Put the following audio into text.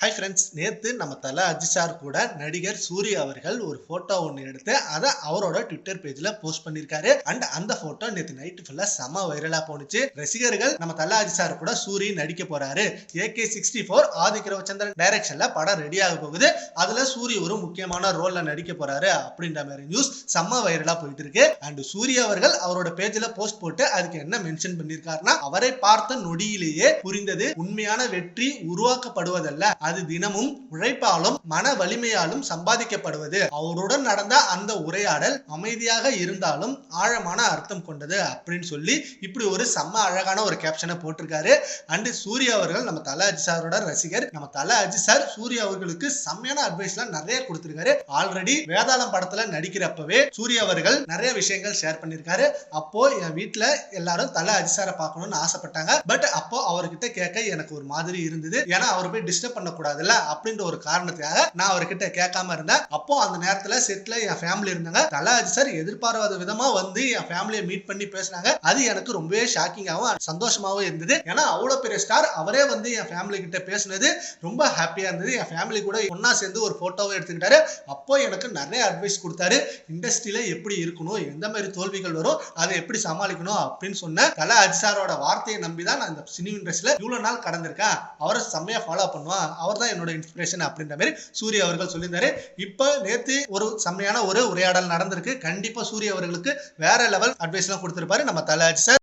Hi friends நேற்று நம்ம தலை அஜித் சார் கூட நடிகர் சூர்யா அவர்கள் ஒரு ஃபோட்டோ ஒன்று எடுத்து அதை அவரோட ட்விட்டர் பேஜில் போஸ்ட் பண்ணியிருக்காரு அண்ட் அந்த ஃபோட்டோ நேற்று நைட்டு ஃபுல்லாக செம வைரலா போனுச்சு ரசிகர்கள் நம்ம தலை அஜித் சார் கூட சூரி நடிக்க போறாரு. AK sixty four Adhik Ravichandran படம் ரெடி ஆக போகுது. அதில் சூரி ஒரு முக்கியமான ரோலில் நடிக்க போறாரு அப்படின்ற மாதிரி நியூஸ் செம்ம வைரலா போயிட்டு இருக்கு. அண்ட் சூர்யா அவர்கள் அவரோட பேஜ்ல போஸ்ட் போட்டு அதுக்கு என்ன மென்ஷன் பண்ணியிருக்காருன்னா அவரை பார்த்த நொடியிலேயே புரிந்தது உண்மையான வெற்றி உருவாக்கப்படுவதல்ல. அது தினமும் உழைப்பாலும் மன வலிமையாலும் சம்பாதிக்கப்படுவது. அவருடன் நடந்த அந்த உரையாடல் அமைதியாக இருந்தாலும் ஆழமான அர்த்தம் கொண்டது அப்படின்னு சொல்லி இப்படி ஒரு செம்ம அழகான ஒரு கேப்ஷனை போட்டிருக்காரு. அண்டு சூர்யா அவர்கள் நம்ம தல அஜி சாரோட ரசிகர். நம்ம தல அஜி சார் சூர்யா அவர்களுக்கு செம்மையான அட்வைஸ்லாம் நிறைய கொடுத்திருக்காரு. ஆல்ரெடி வேதாளம் படத்துல நடிக்கிறப்பவே சூர்யா அவர்கள் நிறைய விஷயங்கள் ஷேர் பண்ணியிருக்காரு அப்போ என் வீட்டுல எல்லாரும் தல அஜி சாரை பார்க்கணும்னு ஆசைப்பட்டாங்க. பட் அப்போ அவர்கிட்ட கேட்க எனக்கு ஒரு மாதிரி இருந்தது. ஏன்னா அவர் போய் டிஸ்டர்ப் பண்ண கூடாதுல்ல அப்படின்ற ஒரு காரணத்துக்காக நான் அவர்கிட்ட கேட்காம இருந்தேன். அப்போ அந்த நேரத்துல செட்ல என் ஃபேமிலி இருந்தாங்க. தல சார் எதிர்பாராத விதமா வந்து என் ஃபேமிலியை மீட் பண்ணி பேசினாங்க. அது எனக்கு ரொம்பவே ஷாக்கிங்காகவும் சந்தோஷமாவும் இருந்தது. ஏன்னா அவ்வளோ பெரிய ஸ்டார் அவரே வந்து என் ஃபேமிலி கிட்ட பேசினது ரொம்ப ஹாப்பியா இருந்தது. என் ஃபேமிலி கூட ஒன்னா சேர்ந்து ஒரு போட்டோவை எடுத்துக்கிட்டாரு. அப்போ எனக்கு நிறைய அட்வைஸ் கொடுத்தாரு. இண்டஸ்ட்ரியில எப்படி இருக்கணும் எந்த மாதிரி தோல்விகள் வரும் அதை எப்படி சமாளிக்கணும் அப்படின்னு சொன்ன தல அஜிசாரோட வார்த்தையை நம்பி தான் நான் இந்த சினி இண்டஸ்ட்ரியில இவ்வளவு நாள் கடந்திருக்கேன். அவரை செம்மையா ஃபாலோ பண்ணுவான். அவர் தான் என்னோட இன்ஸ்பிரேஷன் அப்படின்ற மாதிரி சூரிய அவர்கள் சொல்லியிருந்தாரு. இப்போ நேத்து ஒரு செம்மையான ஒரு உரையாடல் நடந்திருக்கு. கண்டிப்பா சூர்யா அவர்களுக்கு வேற லெவல் அட்வைஸ் எல்லாம் கொடுத்திருப்பாரு. நம்ம தலாஜ் சார்.